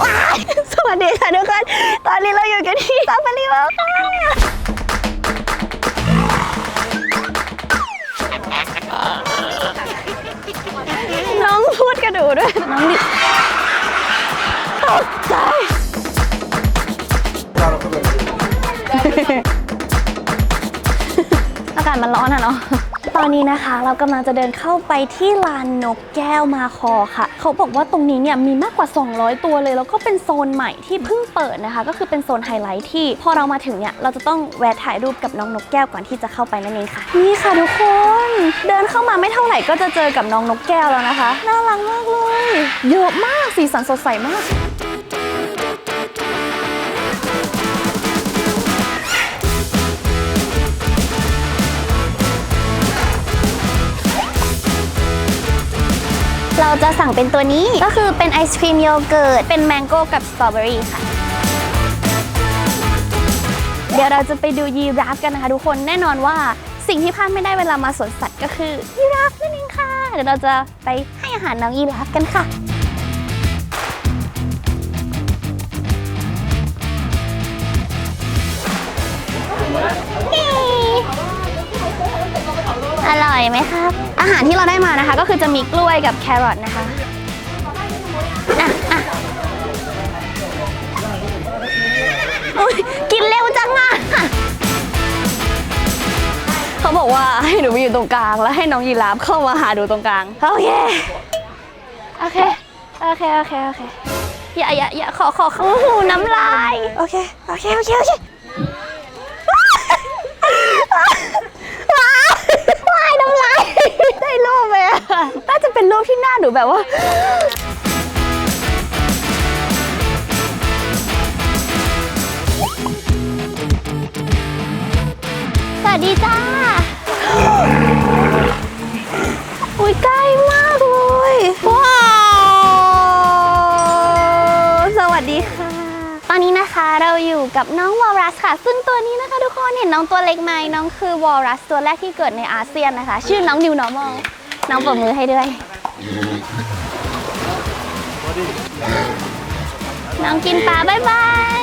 ว้ายสวัสดีค่ะทุกคน ตอนนี้เราอยู่กันที่ซาฟารีเวิลด์ค่ะน้องพูดกระดูด้วย น้องดิตกใจ อากาศมันร้อนอะเนาะ ตอนนี้นะคะเรากำลังจะเดินเข้าไปที่ลานนกแก้วมาคอค่ะ เขาบอกว่าตรงนี้เนี่ยมีมากกว่า 200 ตัวเลย แล้วก็เป็นโซนใหม่ที่เพิ่งเปิดนะคะ ก็คือเป็นโซนไฮไลท์ที่พอเรามาถึงเนี่ยเราจะต้องแวะถ่ายรูปกับน้องนกแก้วก่อนที่จะเข้าไปนั่นเองค่ะ นี่ค่ะทุกคน เดินเข้ามาไม่เท่าไหร่ก็จะเจอกับน้องนกแก้วแล้วนะคะ น่ารักมากเลย เยอะมากสีสันสดใสมาก เราจะสั่งเป็นตัวนี้ก็คือเป็นไอศครีมโยเกิร์ตเป็นแมงโก้กับสตรอเบอรี่ค่ะ เดี๋ยวเราจะไปดูยีราฟกันนะคะทุกคนแน่นอนว่าสิ่งที่พลาดไม่ได้เวลามาสวนสัตว์ก็คือยีราฟนั่นเองค่ะ เดี๋ยวเราจะไปให้อาหารน้องยีราฟกันค่ะ อร่อยไหมครับ อาหารที่เราได้มานะคะ ก็คือจะมีกล้วยกับแครอทนะคะอะอะอุ๊ยกินเร็วจังอะเขาบอกว่าให้หนูไปอยู่ตรงกลาง แล้วให้น้องยีราฟเข้ามาหาดูตรงกลาง โอเค โอเค โอเค โอเค โอเค อย่าอย่าอย่าขอขอขอโอ้โหน้ำลาย โอเค โอเค โอเค โอเค ว้าวายน้ำลายได้รูปไหมอะน่าจะเป็นรูปที่หน้าหนูแบบว่า กับน้องวอลรัสค่ะ ซึ่งตัวนี้นะคะทุกคนเห็นน้องตัวเล็กไหมน้องคือวอลรัสตัวแรกที่เกิดในอาเซียนนะคะ ชื่อน้อง New Normal น้องปรบมือให้ด้วย น้องกินปลาบ๊ายบาย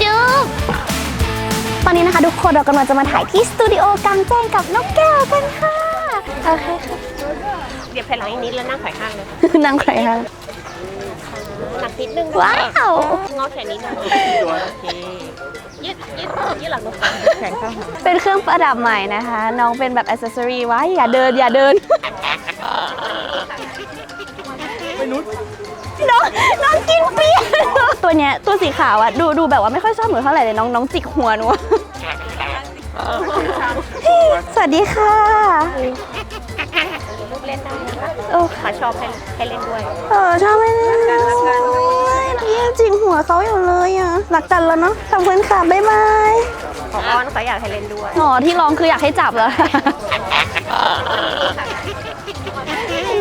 จุ๊บตอนนี้นะคะทุกคนเรากำลังจะมาถ่ายที่สตูดิโอกลางแจ้งกับนกแก้วกันค่ะ โอเคค่ะ เดี๋ยวแผ่นหลังอีกนิดแล้วนั่งไขว่ข้างเลยนางใครคะ หนักนิดนึงว้าวงอแขนนิดนึงโอเคยืดยืดยืดหลังลงไปแขนข้างหลังเป็นเครื่องประดับใหม่นะคะ น้องเป็นแบบอ c เซสซอรีไว้อย่าเดินอย่าเดินน้องน้องกินเปียตัวเนี้ยตัวสีขาวอะดูดูแบบว่าไม่ค่อยชอบหนูเท่าไหร่เลยน้องน้องจิกหัวหนูอะสวัสดีค่ะลูกเล่นได้นะคะโอ้ขาชอบให้ให้เล่นด้วย เออชอบไหมเนี่ยพี่ยัง จิกหัวเขาอยู่เลยอะรักกันแล้วเนาะขอบคุณค่ะ บ๊ายบายขออ้อนเขาอยากให้เล่นด้วยอ๋อที่ร้องคืออยากให้จับแล้ว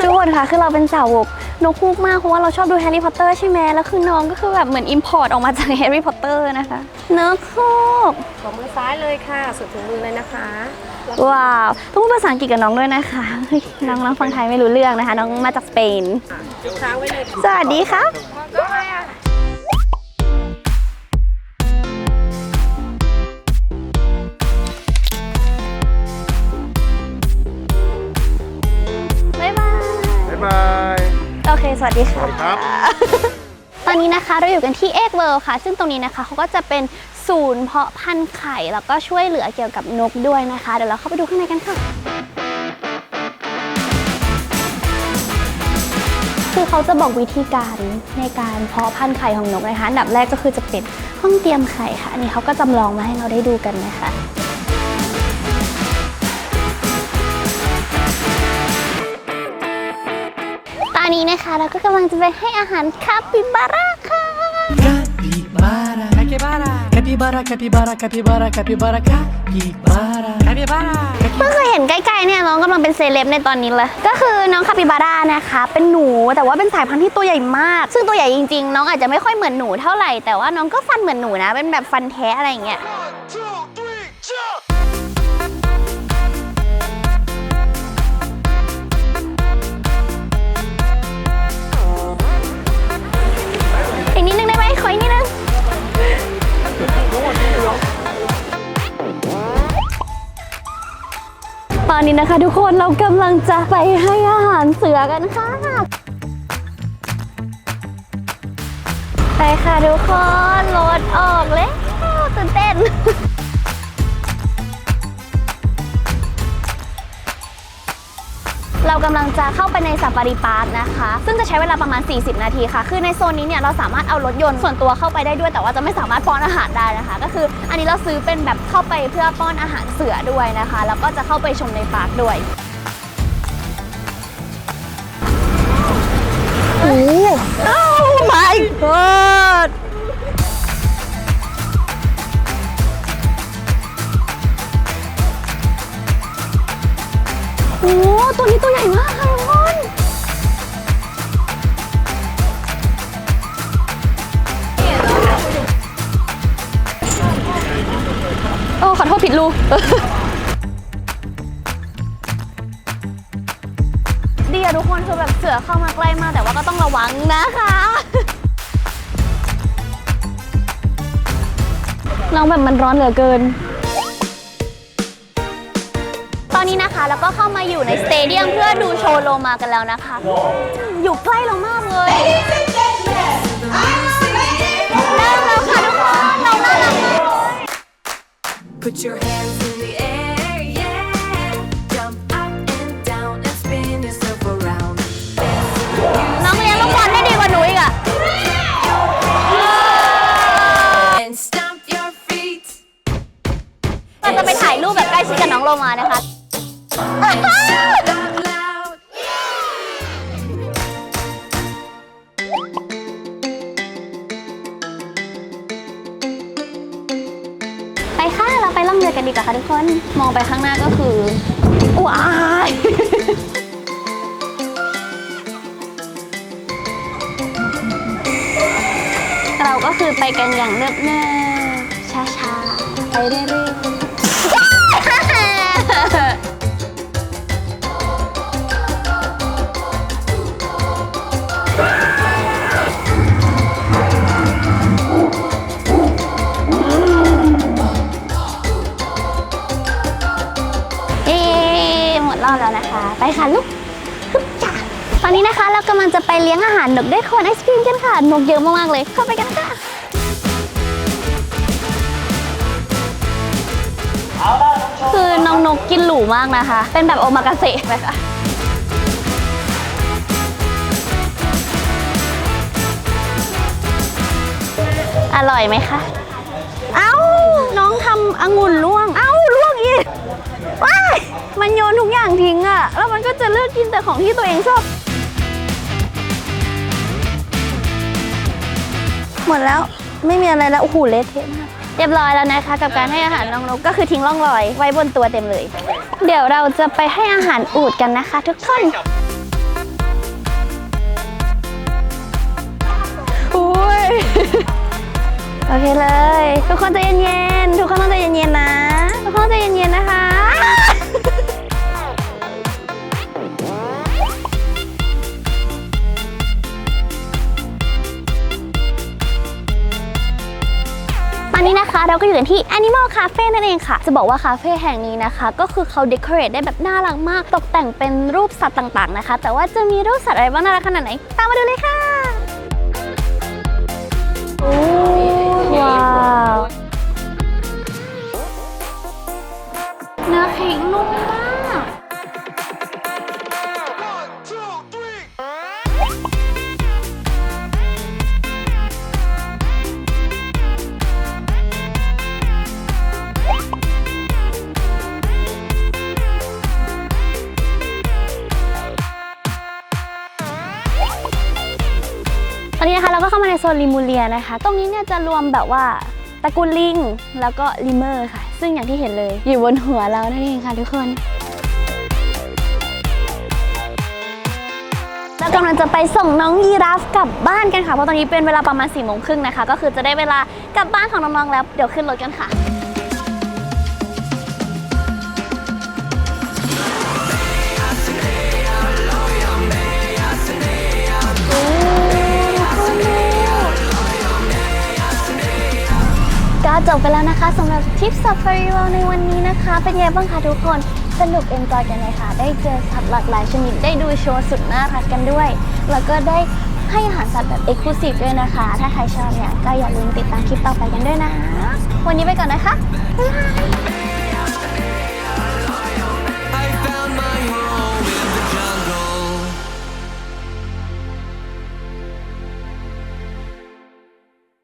ทุกคนค่ะคือเราเป็นสาวกนกฮูกมากเพราะว่าเราชอบดูแฮร์รี่พอตเตอร์ใช่ไหมแล้วคือน้องก็คือแบบเหมือนอิมพอร์ตออกมาจากแฮร์รี่พอตเตอร์นะคะนกฮูกขอมือซ้ายเลยค่ะ สุดถึงมือเลยนะคะ ว้าวต้องพูดภาษาอังกฤษกับน้องด้วยนะคะเฮ้ยน้องน้องฟังไทยไม่รู้เรื่องนะคะ น้องมาจากสเปน ค้างไว้เลยสวัสดีครับบ๊าย โอเคสวัสดีค่ะครับ ตอนนี้นะคะเราอยู่กันที่เอกเวิลด์ค่ะ ซึ่งตรงนี้นะคะเขาก็จะเป็นศูนย์เพาะพันธุ์ไข่ แล้วก็ช่วยเหลือเกี่ยวกับนกด้วยนะคะ เดี๋ยวเราเข้าไปดูข้างในกันค่ะ คือเขาจะบอกวิธีการในการเพาะพันธุ์ไข่ของนกนะคะ อันดับแรกก็คือจะเป็นห้องเตรียมไข่ค่ะ อันนี้เขาก็จำลองมาให้เราได้ดูกันนะคะ อนนี้นะคะเราก็กำลังจะไปให้อาหารคาปิบาร่าค่ะ Capibara, capibara, capibara, capibara, capibara, capibara, capibara. เพิ่งเคยเห็นใกล้ๆเนี่ยน้องกำลังเป็นเซเลบในตอนนี้เลย ก็คือน้องคาปิบาร่านะคะ เป็นหนูแต่ว่าเป็นสายพันธุ์ที่ตัวใหญ่มาก ซึ่งตัวใหญ่จริงๆ น้องอาจจะไม่ค่อยเหมือนหนูเท่าไหร่แต่ว่าน้องก็ฟันเหมือนหนูนะ เป็นแบบฟันแท้อะไรอย่างเงี้ย อนนี้นะคะ ทุกคนเรากำลังจะไปให้อาหารเสือกันค่ะ ไปค่ะทุกคนรถออกแล้วตื่นเต้น เรากำลังจะเข้าไปในซาฟารีพาร์คนะคะ ซึ่งจะใช้เวลาประมาณ 40 นาทีค่ะ คือในโซนนี้เนี่ยเราสามารถเอารถยนต์ส่วนตัวเข้าไปได้ด้วย แต่ว่าจะไม่สามารถป้อนอาหารได้นะคะ ก็คืออันนี้เราซื้อเป็นแบบเข้าไปเพื่อป้อนอาหารเสือด้วยนะคะ แล้วก็จะเข้าไปชมในปาร์คด้วยโอ้ my god โอ้ ตัวนี้ตัวใหญ่มากค่ะทุกคนโอ้ขอโทษผิดรูดีอะทุกคนคือแบบเสือเข้ามาใกล้มากแต่ว่าก็ต้องระวังนะคะน้องแบบมันร้อนเหลือเกิน แล้วก็เข้ามาอยู่ในสเตเดียมเพื่อดูโชว์โลมากันแล้วนะคะ อยู่ใกล้เรามากเลยเริ่มแล้วค่ะทุกคน เราน่ารักมากเลย Put your hands in the air, yeah. Jump up and down and spin yourself around. น้องเลี้ยงลูกบอลได้ดีกว่าหนูอีกอะ And stomp your feet. เราจะไปถ่ายรูปแบบใกล้ชิดกับน้องโลมานะคะ มองไปข้างหน้าก็คือว้ายเราก็คือไปกันอย่างเนิบเนิบช้าช้าๆ ไปเรื่อยะหมแล้วนะคะ ไปค่ะลูกฮึบจ้ะตอนนี้นะคะเรากำลังจะไปเลี้ยงอาหารนกด้วยโคนไอศครีมกันค่ะนกเยอะมากๆเลย เข้าไปกันค่ะ คือน้องนกกินหรูมากนะคะ เป็นแบบโอมากาเสะไปค่ะอร่อยไหมคะ เอ้า น้องทำองุ่นล่วง เอ้าล่วงอีกว้าย มันโยนทุกอย่างทิ้งอะแล้วมันก็จะเลือกกินแต่ของที่ตัวเองชอบ หมดแล้วไม่มีอะไรแล้วโอ้โหเละเทะมากเรียบร้อยแล้วนะคะ กับการให้อาหารน้องนกก็คือทิ้งร่องรอย ไว้บนตัวเต็มเลย เดี๋ยวเราจะไปให้อาหารอูดกันนะคะ ทุกคนอุ้ยโอเคเลย ทุกคนใจเก็อยู่กันที่ Animal Cafe นั่นเองค่ะ จะบอกว่าคาเฟ่แห่งนี้นะคะ ก็คือเขาเดคอเรทได้แบบน่ารักมาก ตกแต่งเป็นรูปสัตว์ต่างๆนะคะ แต่ว่าจะมีรูปสัตว์อะไรบ้างน่ารักขนาดไหน ตามมาดูเลยค่ะโอ้ว้าวเนื้อเค้กนุ่มมาก ก็เข้ามาในโซนลิมูเลียนะคะ ตรงนี้เนี่ยจะรวมแบบว่าตระกูลลิงแล้วก็ลิเมอร์ค่ะ ซึ่งอย่างที่เห็นเลย อยู่บนหัวเรานั่นเองค่ะทุกคนเรากำลังจะไปส่งน้องยีราฟกลับบ้านกันค่ะ เพราะตอนนี้เป็นเวลาประมาณ4ี่โมงครึ่งนะคะ ก็คือจะได้เวลากลับบ้านของน้องๆแล้ว เดี๋ยวขึ้นรถกันค่ะ ก็จบไปแล้วนะคะสำหรับทริปซับฟารีเราในวันนี้นะคะ เป็นไงบ้างคะทุกคนสนุกเอ็นจอยกันเลยค่ะ ได้เจอสัตว์หลากหลายชนิดได้ดูโชว์สุดน่ารักกันด้วย แล้วก็ได้ให้อาหารสัตว์แบบเอ็กซ์คลูซีฟด้วยนะคะ ถ้าใครชอบเนี่ยก็อย่าลืมติดตามคลิปต่อไปกันด้วยนะ วันนี้ไปก่อนนะคะบ๊ายบาย